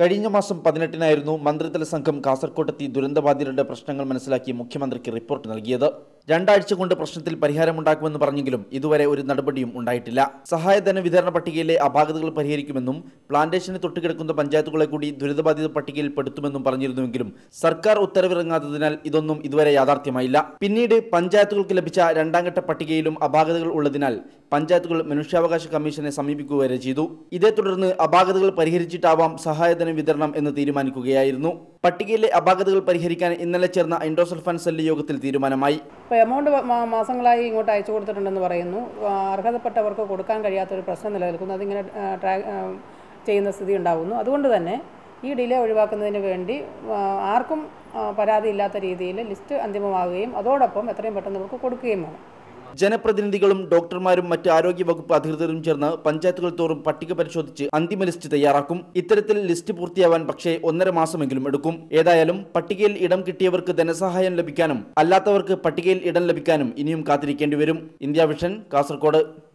കഴിഞ്ഞ മാസം പതിനെട്ടിനായിരുന്നു മന്ത്രിതല സംഘം കാസർകോട്ടെത്തി ദുരന്തബാധിതരുടെ പ്രശ്നങ്ങൾ മനസ്സിലാക്കി മുഖ്യമന്ത്രിക്ക് റിപ്പോർട്ട് നൽകിയത്. രണ്ടാഴ്ച കൊണ്ട് പ്രശ്നത്തിൽ പരിഹാരമുണ്ടാക്കുമെന്ന് പറഞ്ഞെങ്കിലും ഇതുവരെ ഒരു നടപടിയും ഉണ്ടായിട്ടില്ല. സഹായധന വിതരണ പട്ടികയിലെ അപാകതകൾ പരിഹരിക്കുമെന്നും പ്ലാന്റേഷന് തൊട്ടുകിടക്കുന്ന പഞ്ചായത്തുകളെ കൂടി ദുരിതബാധിത പട്ടികയിൽ പെടുത്തുമെന്നും പറഞ്ഞിരുന്നുവെങ്കിലും സർക്കാർ ഉത്തരവിറങ്ങാത്തതിനാൽ ഇതൊന്നും ഇതുവരെ യാഥാർത്ഥ്യമായില്ല. പിന്നീട് പഞ്ചായത്തുകൾക്ക് ലഭിച്ച രണ്ടാംഘട്ട പട്ടികയിലും അപാകതകൾ ഉള്ളതിനാൽ പഞ്ചായത്തുകൾ മനുഷ്യാവകാശ കമ്മീഷനെ സമീപിക്കുക വരെ ചെയ്തു. ഇതേ തുടർന്ന് അപാകതകൾ പരിഹരിച്ചിട്ടാവാം സഹായധന വിതരണം എന്ന് തീരുമാനിക്കുകയായിരുന്നു. പട്ടികയിലെ അപാകതകൾ പരിഹരിക്കാൻ ഇന്നലെ ചേർന്ന ഇൻഡോസൾഫാൻ സെല്ല് യോഗത്തിൽ തീരുമാനമായി. ഇപ്പോൾ എമൗണ്ട് മാസങ്ങളായി ഇങ്ങോട്ട് അയച്ചു കൊടുത്തിട്ടുണ്ടെന്ന് പറയുന്നു. അർഹതപ്പെട്ടവർക്ക് കൊടുക്കാൻ കഴിയാത്തൊരു പ്രശ്നം നിലനിൽക്കുന്നു. അതിങ്ങനെ ട്രാ ചെയ്യുന്ന സ്ഥിതി ഉണ്ടാകുന്നു അതുകൊണ്ട് തന്നെ ഈ ഡിലേ ഒഴിവാക്കുന്നതിന് വേണ്ടി ആർക്കും പരാതിയില്ലാത്ത രീതിയിൽ ലിസ്റ്റ് അന്തിമമാവുകയും അതോടൊപ്പം എത്രയും പെട്ടെന്ന് നമുക്ക് കൊടുക്കുകയും വേണം. ജനപ്രതിനിധികളും ഡോക്ടർമാരും മറ്റ് ആരോഗ്യ വകുപ്പ് അധികൃതരും ചേർന്ന് പഞ്ചായത്തുകൾ തോറും പട്ടിക പരിശോധിച്ച് അന്തിമ ലിസ്റ്റ് തയ്യാറാക്കും. ഇത്തരത്തിൽ ലിസ്റ്റ് പൂർത്തിയാവാൻ പക്ഷേ ഒന്നര മാസമെങ്കിലും എടുക്കും. ഏതായാലും പട്ടികയിൽ ഇടം കിട്ടിയവർക്ക് ധനസഹായം ലഭിക്കാനും അല്ലാത്തവർക്ക് പട്ടികയിൽ ഇടം ലഭിക്കാനും ഇനിയും കാത്തിരിക്കേണ്ടി വരും. ഇന്ത്യ വിഷൻ കാസർഗോഡ്.